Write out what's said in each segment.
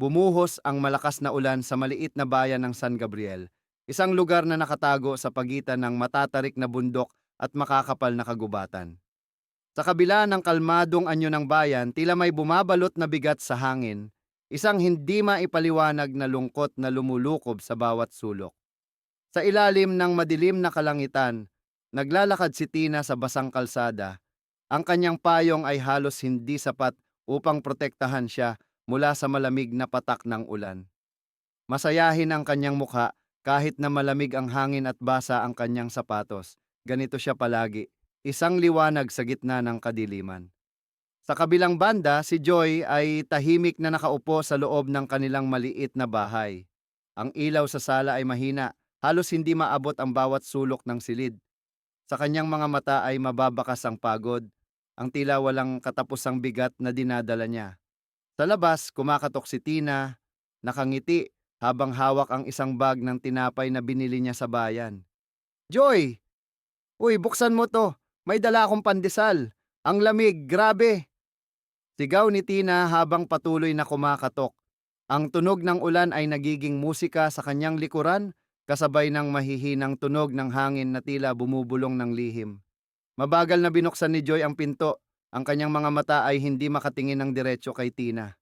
bumuhos ang malakas na ulan sa maliit na bayan ng San Gabriel, isang lugar na nakatago sa pagitan ng matatarik na bundok at makakapal na kagubatan. Sa kabila ng kalmadong anyo ng bayan, tila may bumabalot na bigat sa hangin, isang hindi maipaliwanag na lungkot na lumulukob sa bawat sulok. Sa ilalim ng madilim na kalangitan, naglalakad si Tina sa basang kalsada. Ang kanyang payong ay halos hindi sapat upang protektahan siya mula sa malamig na patak ng ulan. Masayahin ang kanyang mukha kahit na malamig ang hangin at basa ang kanyang sapatos. Ganito siya palagi, isang liwanag sa gitna ng kadiliman. Sa kabilang banda, si Joy ay tahimik na nakaupo sa loob ng kanilang maliit na bahay. Ang ilaw sa sala ay mahina, halos hindi maabot ang bawat sulok ng silid. Sa kanyang mga mata ay mababakas ang pagod, ang tila walang katapusang bigat na dinadala niya. Sa labas, kumakatok si Tina, nakangiti habang hawak ang isang bag ng tinapay na binili niya sa bayan. Joy! Uy, buksan mo to. May dala akong pandesal. Ang lamig, grabe! Sigaw ni Tina habang patuloy na kumakatok. Ang tunog ng ulan ay nagiging musika sa kanyang likuran kasabay ng mahihinang tunog ng hangin na tila bumubulong ng lihim. Mabagal na binuksan ni Joy ang pinto. Ang kanyang mga mata ay hindi makatingin ng diretsyo kay Tina.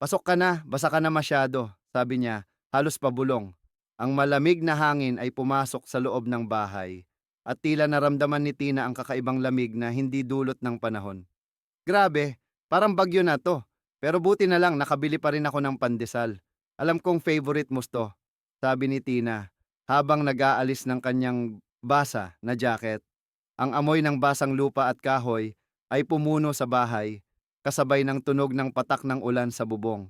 Pasok ka na, basa ka na masyado, sabi niya, halos pabulong. Ang malamig na hangin ay pumasok sa loob ng bahay at tila naramdaman ni Tina ang kakaibang lamig na hindi dulot ng panahon. Grabe, parang bagyo na to. Pero buti na lang nakabili pa rin ako ng pandesal. Alam kong favorite mo to, sabi ni Tina habang nag-aalis ng kanyang basa na jacket. Ang amoy ng basang lupa at kahoy ay pumuno sa bahay, kasabay ng tunog ng patak ng ulan sa bubong.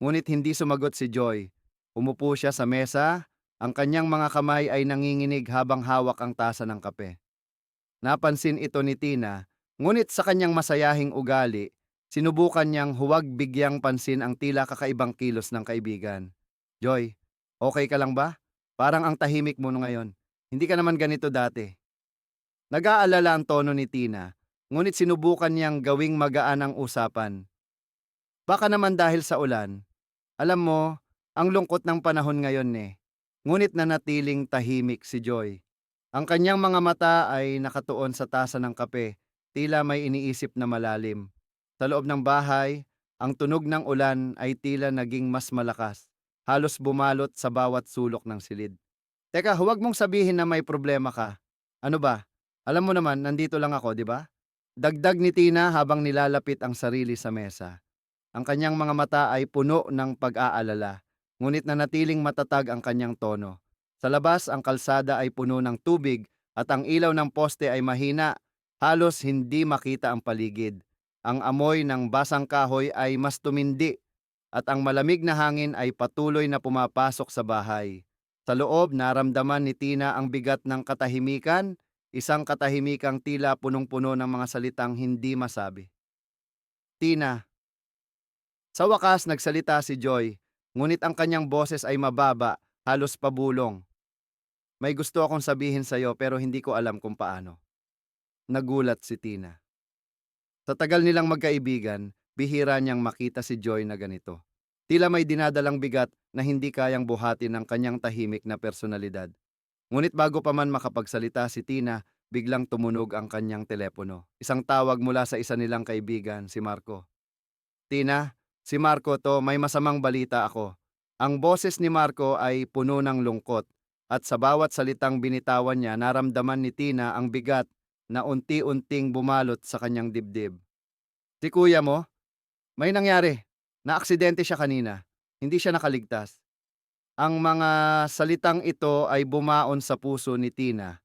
Ngunit hindi sumagot si Joy. Umupo siya sa mesa, ang kanyang mga kamay ay nanginginig habang hawak ang tasa ng kape. Napansin ito ni Tina, ngunit sa kanyang masayahing ugali, sinubukan niyang huwag bigyang pansin ang tila kakaibang kilos ng kaibigan. Joy, okay ka lang ba? Parang ang tahimik mo ngayon. Hindi ka naman ganito dati. Nag-aalala ang tono ni Tina, ngunit sinubukan niyang gawing magaan ang usapan. Baka naman dahil sa ulan. Alam mo, ang lungkot ng panahon ngayon eh. Ngunit nanatiling tahimik si Joy. Ang kanyang mga mata ay nakatuon sa tasa ng kape, tila may iniisip na malalim. Sa loob ng bahay, ang tunog ng ulan ay tila naging mas malakas, halos bumalot sa bawat sulok ng silid. Teka, huwag mong sabihin na may problema ka. Ano ba? Alam mo naman, nandito lang ako, di ba? Dagdag ni Tina habang nilalapit ang sarili sa mesa. Ang kanyang mga mata ay puno ng pag-aalala, ngunit nanatiling matatag ang kanyang tono. Sa labas, ang kalsada ay puno ng tubig at ang ilaw ng poste ay mahina, halos hindi makita ang paligid. Ang amoy ng basang kahoy ay mas tumindi at ang malamig na hangin ay patuloy na pumapasok sa bahay. Sa loob, naramdaman ni Tina ang bigat ng katahimikan, isang katahimikang tila punong-puno ng mga salitang hindi masabi. Tina. Sa wakas, nagsalita si Joy, ngunit ang kanyang boses ay mababa, halos pabulong. May gusto akong sabihin sa'yo pero hindi ko alam kung paano. Nagulat si Tina. Sa tagal nilang magkaibigan, bihira niyang makita si Joy na ganito. Tila may dinadalang bigat na hindi kayang buhatin ng kanyang tahimik na personalidad. Ngunit bago pa man makapagsalita si Tina, biglang tumunog ang kanyang telepono. Isang tawag mula sa isa nilang kaibigan, si Marco. Tina, si Marco to, may masamang balita ako. Ang boses ni Marco ay puno ng lungkot at sa bawat salitang binitawan niya naramdaman ni Tina ang bigat na unti-unting bumalot sa kanyang dibdib. Si kuya mo? May nangyari. Naaksidente siya kanina. Hindi siya nakaligtas. Ang mga salitang ito ay bumaon sa puso ni Tina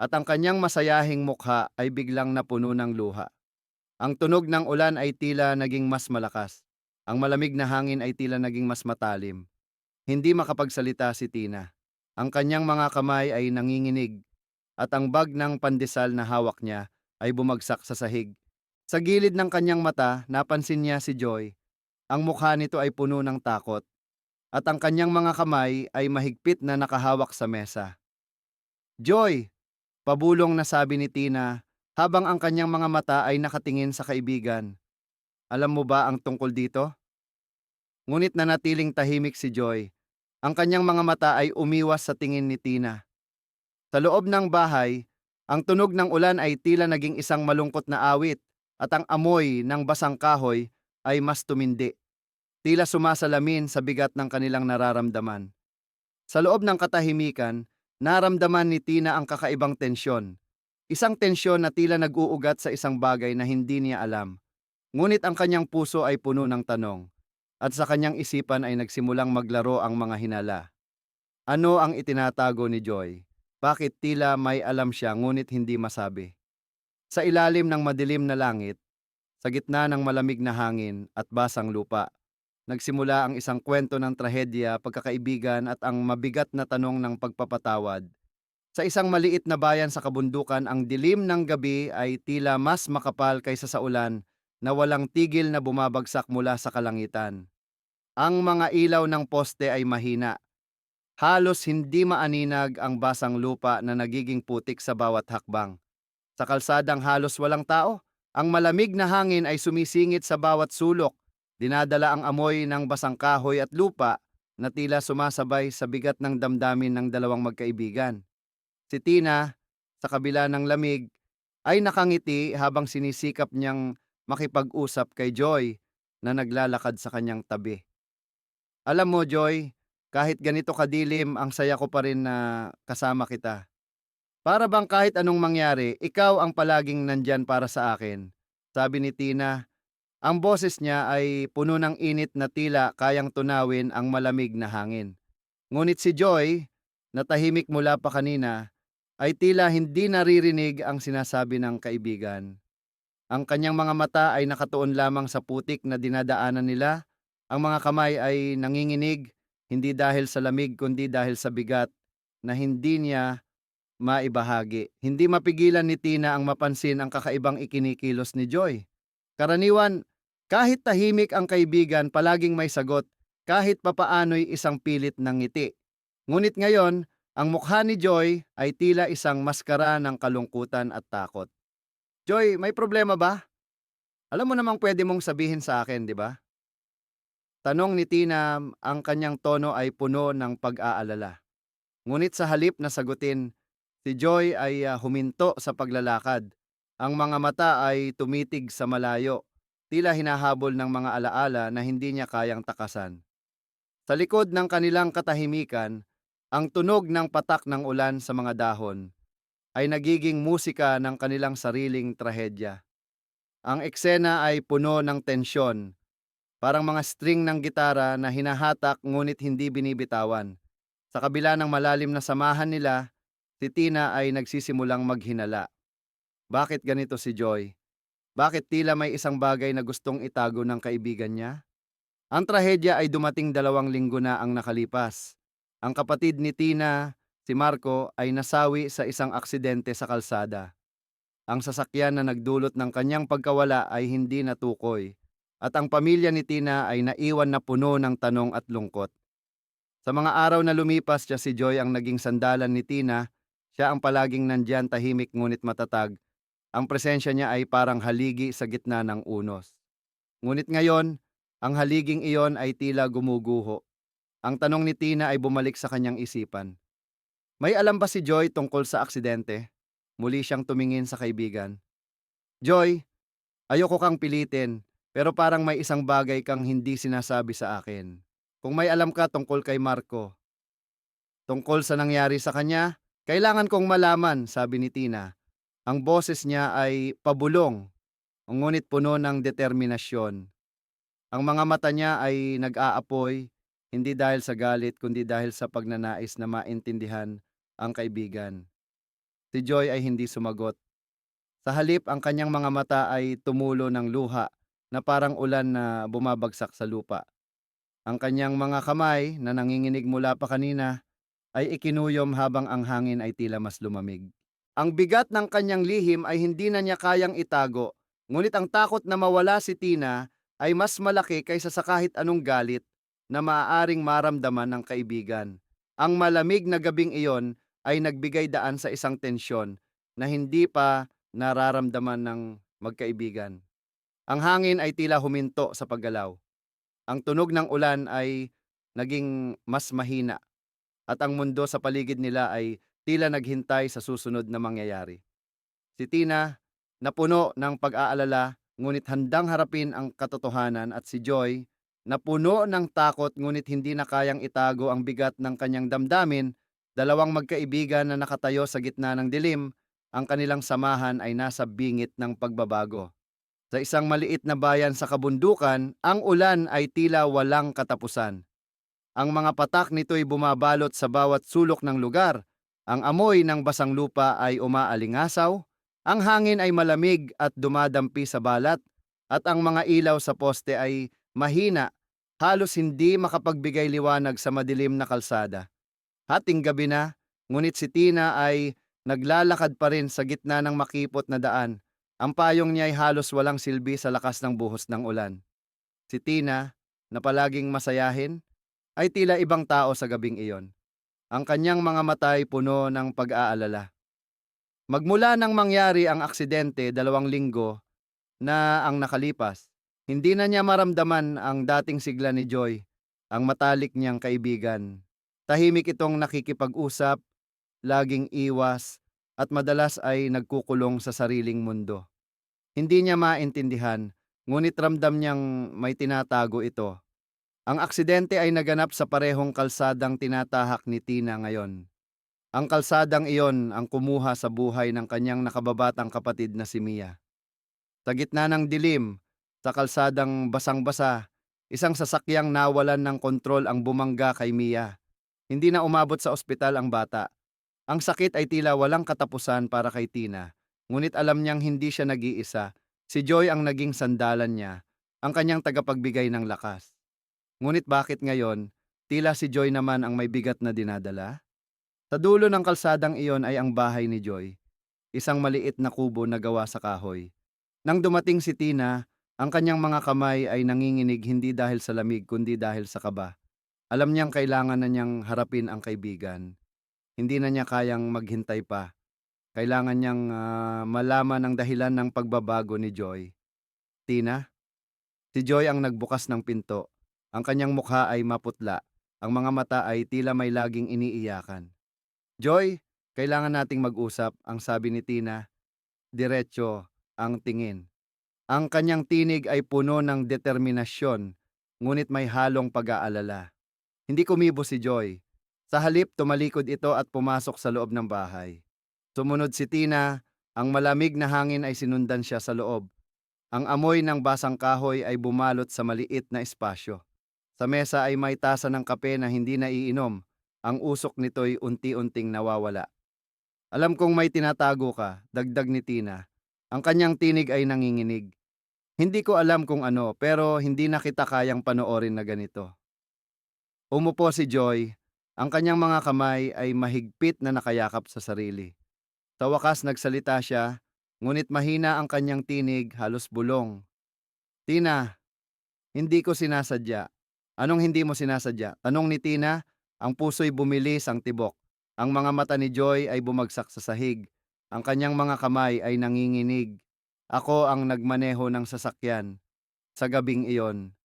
at ang kanyang masayahing mukha ay biglang napuno ng luha. Ang tunog ng ulan ay tila naging mas malakas. Ang malamig na hangin ay tila naging mas matalim. Hindi makapagsalita si Tina. Ang kanyang mga kamay ay nanginginig at ang bag ng pandesal na hawak niya ay bumagsak sa sahig. Sa gilid ng kanyang mata, napansin niya si Joy. Ang mukha nito ay puno ng takot at ang kanyang mga kamay ay mahigpit na nakahawak sa mesa. Joy! Pabulong na sabi ni Tina habang ang kanyang mga mata ay nakatingin sa kaibigan. Alam mo ba ang tungkol dito? ngunit nanatiling tahimik si Joy. Ang kanyang mga mata ay umiwas sa tingin ni Tina. Sa loob ng bahay, ang tunog ng ulan ay tila naging isang malungkot na awit at ang amoy ng basang kahoy ay mas tumindi. Tila sumasalamin sa bigat ng kanilang nararamdaman. Sa loob ng katahimikan, naramdaman ni Tina ang kakaibang tensyon. Isang tensyon na tila nag-uugat sa isang bagay na hindi niya alam. Ngunit ang kanyang puso ay puno ng tanong. At sa kanyang isipan ay nagsimulang maglaro ang mga hinala. Ano ang itinatago ni Joy? Bakit tila may alam siya ngunit hindi masabi? Sa ilalim ng madilim na langit, sa gitna ng malamig na hangin at basang lupa, nagsimula ang isang kwento ng trahedya, pagkakaibigan at ang mabigat na tanong ng pagpapatawad. Sa isang maliit na bayan sa kabundukan, ang dilim ng gabi ay tila mas makapal kaysa sa ulan na walang tigil na bumabagsak mula sa kalangitan. Ang mga ilaw ng poste ay mahina. Halos hindi maaninag ang basang lupa na nagiging putik sa bawat hakbang. Sa kalsadang halos walang tao, ang malamig na hangin ay sumisingit sa bawat sulok, dinadala ang amoy ng basang kahoy at lupa na tila sumasabay sa bigat ng damdamin ng dalawang magkaibigan. Si Tina, sa kabila ng lamig, ay nakangiti habang sinisikap niyang makipag-usap kay Joy na naglalakad sa kanyang tabi. Alam mo, Joy, kahit ganito kadilim, ang saya ko pa rin na kasama kita. Para bang kahit anong mangyari, ikaw ang palaging nandyan para sa akin. Sabi ni Tina, ang boses niya ay puno ng init na tila kayang tunawin ang malamig na hangin. Ngunit si Joy, na tahimik mula pa kanina, ay tila hindi naririnig ang sinasabi ng kaibigan. Ang kanyang mga mata ay nakatuon lamang sa putik na dinadaanan nila. Ang mga kamay ay nanginginig, hindi dahil sa lamig kundi dahil sa bigat na hindi niya maibahagi. Hindi mapigilan ni Tina ang mapansin ang kakaibang ikinikilos ni Joy. Karaniwan, kahit tahimik ang kaibigan, palaging may sagot, kahit papaano'y isang pilit ng ngiti. Ngunit ngayon, ang mukha ni Joy ay tila isang maskara ng kalungkutan at takot. Joy, may problema ba? Alam mo namang pwede mong sabihin sa akin, di ba? Tanong ni Tina, ang kanyang tono ay puno ng pag-aalala. Ngunit sa halip na sagutin, si Joy ay ah, huminto sa paglalakad. Ang mga mata ay tumitig sa malayo, tila hinahabol ng mga alaala na hindi niya kayang takasan. Sa likod ng kanilang katahimikan, ang tunog ng patak ng ulan sa mga dahon ay nagiging musika ng kanilang sariling trahedya. Ang eksena ay puno ng tensyon, parang mga string ng gitara na hinahatak ngunit hindi binibitawan. Sa kabila ng malalim na samahan nila, si Tina ay nagsisimulang maghinala. Bakit ganito si Joy? Bakit tila may isang bagay na gustong itago ng kaibigan niya? Ang trahedya ay dumating dalawang linggo na ang nakalipas. Ang kapatid ni Tina, si Marco, ay nasawi sa isang aksidente sa kalsada. Ang sasakyan na nagdulot ng kanyang pagkawala ay hindi natukoy at ang pamilya ni Tina ay naiwan na puno ng tanong at lungkot. Sa mga araw na lumipas siya si Joy ang naging sandalan ni Tina, siya ang palaging nandyan tahimik ngunit matatag. Ang presensya niya ay parang haligi sa gitna ng unos. Ngunit ngayon, ang haliging iyon ay tila gumuguho. Ang tanong ni Tina ay bumalik sa kanyang isipan. May alam ba si Joy tungkol sa aksidente? Muli siyang tumingin sa kaibigan. Joy, ayoko kang pilitin, pero parang may isang bagay kang hindi sinasabi sa akin. Kung may alam ka tungkol kay Marco, tungkol sa nangyari sa kanya, kailangan kong malaman, sabi ni Tina. Ang boses niya ay pabulong, ngunit puno ng determinasyon. Ang mga mata niya ay nag-aapoy, hindi dahil sa galit kundi dahil sa pagnanais na maintindihan ang kaibigan. Si Joy ay hindi sumagot. Sa halip, ang kanyang mga mata ay tumulo ng luha na parang ulan na bumabagsak sa lupa. Ang kanyang mga kamay na nanginginig mula pa kanina ay ikinuyom habang ang hangin ay tila mas lumamig. Ang bigat ng kanyang lihim ay hindi na niya kayang itago, ngunit ang takot na mawala si Tina ay mas malaki kaysa sa kahit anong galit na maaaring maramdaman ng kaibigan. Ang malamig na gabing iyon ay nagbigay daan sa isang tensyon na hindi pa nararamdaman ng magkaibigan. Ang hangin ay tila huminto sa paggalaw. Ang tunog ng ulan ay naging mas mahina at ang mundo sa paligid nila ay tila naghintay sa susunod na mangyayari. Si Tina, napuno ng pag-aalala ngunit handang harapin ang katotohanan at si Joy, napuno ng takot ngunit hindi na kayang itago ang bigat ng kanyang damdamin, dalawang magkaibigan na nakatayo sa gitna ng dilim, ang kanilang samahan ay nasa bingit ng pagbabago. Sa isang maliit na bayan sa kabundukan, ang ulan ay tila walang katapusan. Ang mga patak nito'y bumabalot sa bawat sulok ng lugar. Ang amoy ng basang lupa ay umaalingasaw, ang hangin ay malamig at dumadampi sa balat, at ang mga ilaw sa poste ay mahina, halos hindi makapagbigay liwanag sa madilim na kalsada. Hating gabi na, ngunit si Tina ay naglalakad pa rin sa gitna ng makipot na daan. Ang payong niya ay halos walang silbi sa lakas ng buhos ng ulan. Si Tina, na palaging masayahin, ay tila ibang tao sa gabing iyon. Ang kanyang mga mata ay puno ng pag-aalala. Magmula nang mangyari ang aksidente dalawang linggo na ang nakalipas, hindi na niya maramdaman ang dating sigla ni Joy, ang matalik niyang kaibigan. Tahimik itong nakikipag-usap, laging iwas, at madalas ay nagkukulong sa sariling mundo. Hindi niya maintindihan, ngunit ramdam niyang may tinatago ito. Ang aksidente ay naganap sa parehong kalsadang tinatahak ni Tina ngayon. Ang kalsadang iyon ang kumuha sa buhay ng kanyang nakababatang kapatid na si Mia. Sa gitna ng dilim, sa kalsadang basang-basa, isang sasakyang nawalan ng kontrol ang bumangga kay Mia. Hindi na umabot sa ospital ang bata. Ang sakit ay tila walang katapusan para kay Tina, ngunit alam niyang hindi siya nag-iisa. Si Joy ang naging sandalan niya, ang kanyang tagapagbigay ng lakas. Ngunit bakit ngayon, tila si Joy naman ang may bigat na dinadala? Sa dulo ng kalsadang iyon ay ang bahay ni Joy, isang maliit na kubo na gawa sa kahoy. Nang dumating si Tina, ang kanyang mga kamay ay nanginginig hindi dahil sa lamig kundi dahil sa kaba. Alam niyang kailangan na niyang harapin ang kaibigan. Hindi na niya kayang maghintay pa. Kailangan niyang ah, malaman ang dahilan ng pagbabago ni Joy. Tina? Si Joy ang nagbukas ng pinto. Ang kanyang mukha ay maputla. Ang mga mata ay tila may laging iniiyakan. Joy, kailangan nating mag-usap, ang sabi ni Tina. Diretso ang tingin. Ang kanyang tinig ay puno ng determinasyon, ngunit may halong pag-aalala. Hindi kumibo si Joy. Sa halip, tumalikod ito at pumasok sa loob ng bahay. Sumunod si Tina, ang malamig na hangin ay sinundan siya sa loob. Ang amoy ng basang kahoy ay bumalot sa maliit na espasyo. Sa mesa ay may tasa ng kape na hindi naiinom. Ang usok nito'y unti-unting nawawala. Alam kong may tinatago ka, dagdag ni Tina. Ang kanyang tinig ay nanginginig. Hindi ko alam kung ano, pero hindi na kita kayang panoorin na ganito. Umupo si Joy. Ang kanyang mga kamay ay mahigpit na nakayakap sa sarili. Sa wakas nagsalita siya, ngunit mahina ang kanyang tinig, halos bulong. Tina, hindi ko sinasadya. Anong hindi mo sinasadya? Tanong ni Tina, ang puso'y bumilis ang tibok. Ang mga mata ni Joy ay bumagsak sa sahig. Ang kanyang mga kamay ay nanginginig. Ako ang nagmaneho ng sasakyan. Sa gabing iyon.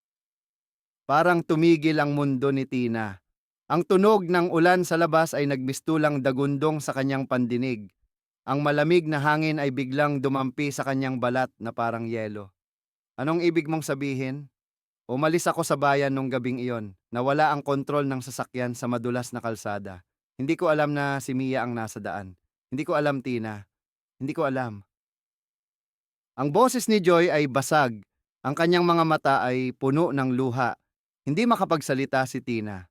Parang tumigil ang mundo ni Tina. Ang tunog ng ulan sa labas ay nagmistulang dagundong sa kanyang pandinig. Ang malamig na hangin ay biglang dumampi sa kanyang balat na parang yelo. Anong ibig mong sabihin? Umalis ako sa bayan nung gabing iyon. Nawala ang kontrol ng sasakyan sa madulas na kalsada. Hindi ko alam na si Mia ang nasa daan. Hindi ko alam, Tina. Hindi ko alam. Ang boses ni Joy ay basag. Ang kanyang mga mata ay puno ng luha. Hindi makapagsalita si Tina.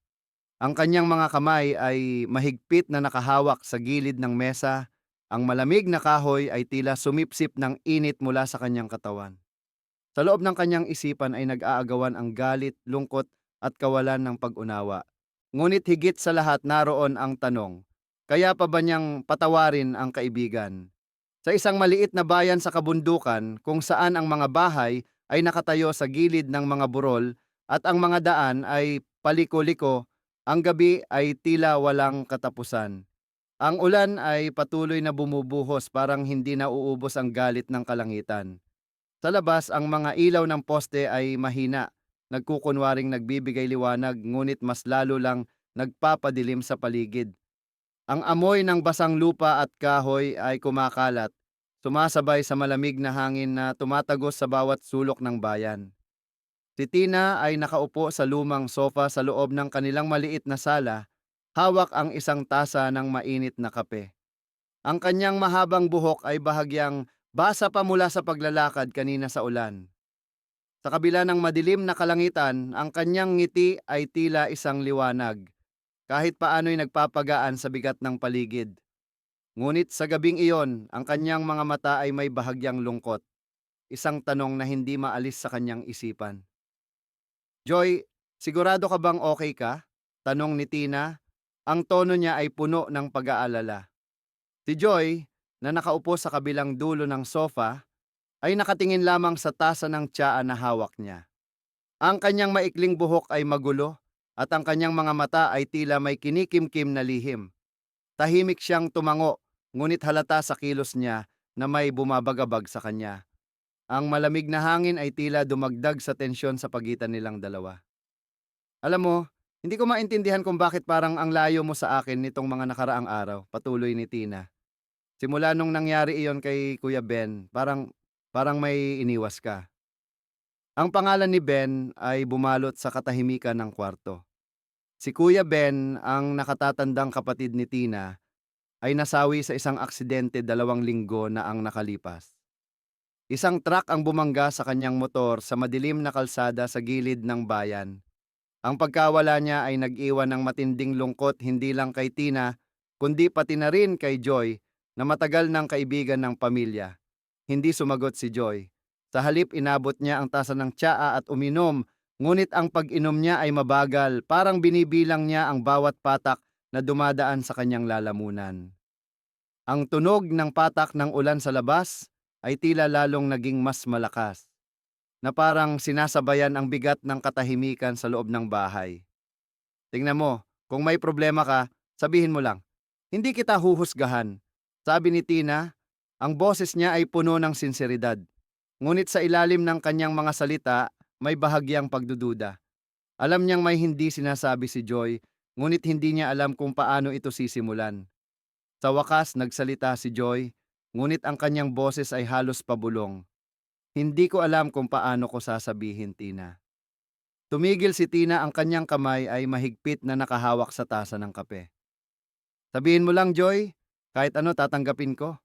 Ang kanyang mga kamay ay mahigpit na nakahawak sa gilid ng mesa. Ang malamig na kahoy ay tila sumipsip ng init mula sa kanyang katawan. Sa loob ng kanyang isipan ay nag-aagawan ang galit, lungkot at kawalan ng pag-unawa. Ngunit higit sa lahat naroon ang tanong, kaya pa ba niyang patawarin ang kaibigan? Sa isang maliit na bayan sa kabundukan kung saan ang mga bahay ay nakatayo sa gilid ng mga burol at ang mga daan ay paliko-liko, ang gabi ay tila walang katapusan. Ang ulan ay patuloy na bumubuhos parang hindi na uubos ang galit ng kalangitan. Sa labas, ang mga ilaw ng poste ay mahina nagkukunwaring nagbibigay liwanag ngunit mas lalo lang nagpapadilim sa paligid. Ang amoy ng basang lupa at kahoy ay kumakalat, sumasabay sa malamig na hangin na tumatagos sa bawat sulok ng bayan. Si Tina ay nakaupo sa lumang sofa sa loob ng kanilang maliit na sala, hawak ang isang tasa ng mainit na kape. Ang kanyang mahabang buhok ay bahagyang basa pa mula sa paglalakad kanina sa ulan. Sa kabila ng madilim na kalangitan, ang kanyang ngiti ay tila isang liwanag, kahit paano'y nagpapagaan sa bigat ng paligid. Ngunit sa gabing iyon, ang kanyang mga mata ay may bahagyang lungkot, isang tanong na hindi maalis sa kanyang isipan. Joy, sigurado ka bang okay ka? Tanong ni Tina. Ang tono niya ay puno ng pag-aalala. Si Joy, na nakaupo sa kabilang dulo ng sofa, ay nakatingin lamang sa tasa ng tsaa na hawak niya. Ang kanyang maikling buhok ay magulo at ang kanyang mga mata ay tila may kinikimkim na lihim. Tahimik siyang tumango, ngunit halata sa kilos niya na may bumabagabag sa kanya. Ang malamig na hangin ay tila dumagdag sa tensyon sa pagitan nilang dalawa. Alam mo, hindi ko maintindihan kung bakit parang ang layo mo sa akin nitong mga nakaraang araw, patuloy ni Tina. Simula nung nangyari iyon kay Kuya Ben, parang parang may iniwas ka. Ang pangalan ni Ben ay bumalot sa katahimikan ng kwarto. Si Kuya Ben, ang nakatatandang kapatid ni Tina, ay nasawi sa isang aksidente dalawang linggo na ang nakalipas. Isang truck ang bumangga sa kanyang motor sa madilim na kalsada sa gilid ng bayan. Ang pagkawala niya ay nag-iwan ng matinding lungkot hindi lang kay Tina, kundi pati na rin kay Joy na matagal ng kaibigan ng pamilya. Hindi sumagot si Joy. Sa halip inabot niya ang tasa ng tsaa at uminom, ngunit ang pag-inom niya ay mabagal, parang binibilang niya ang bawat patak na dumadaan sa kanyang lalamunan. Ang tunog ng patak ng ulan sa labas ay tila lalong naging mas malakas, na parang sinasabayan ang bigat ng katahimikan sa loob ng bahay. Tingnan mo, kung may problema ka, sabihin mo lang. Hindi kita huhusgahan. Sabi ni Tina, ang boses niya ay puno ng sinseridad. Ngunit sa ilalim ng kanyang mga salita, may bahagyang pagdududa. Alam niyang may hindi sinasabi si Joy, ngunit hindi niya alam kung paano ito sisimulan. Sa wakas, nagsalita si Joy, ngunit ang kanyang boses ay halos pabulong. Hindi ko alam kung paano ko sasabihin, Tina. Tumigil si Tina ang kanyang kamay ay mahigpit na nakahawak sa tasa ng kape. Sabihin mo lang, Joy, kahit ano tatanggapin ko.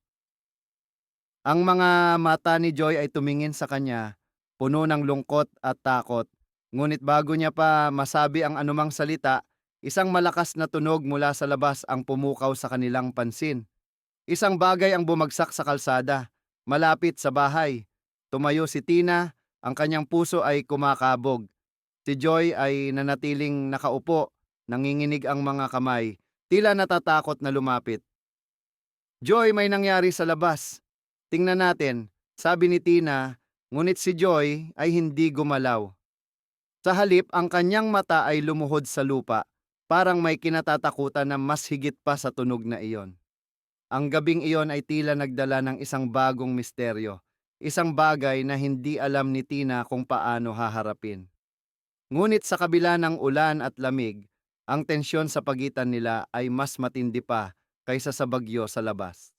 Ang mga mata ni Joy ay tumingin sa kanya, puno ng lungkot at takot. Ngunit bago niya pa masabi ang anumang salita, isang malakas na tunog mula sa labas ang pumukaw sa kanilang pansin. Isang bagay ang bumagsak sa kalsada, malapit sa bahay. Tumayo si Tina, ang kanyang puso ay kumakabog. Si Joy ay nanatiling nakaupo, nanginginig ang mga kamay, tila natatakot na lumapit. Joy, may nangyari sa labas. Tingnan natin, sabi ni Tina, ngunit si Joy ay hindi gumalaw. Sa halip, ang kanyang mata ay lumuhod sa lupa, parang may kinatatakutan na mas higit pa sa tunog na iyon. Ang gabing iyon ay tila nagdala ng isang bagong misteryo, isang bagay na hindi alam ni Tina kung paano haharapin. Ngunit sa kabila ng ulan at lamig, ang tensyon sa pagitan nila ay mas matindi pa kaysa sa bagyo sa labas.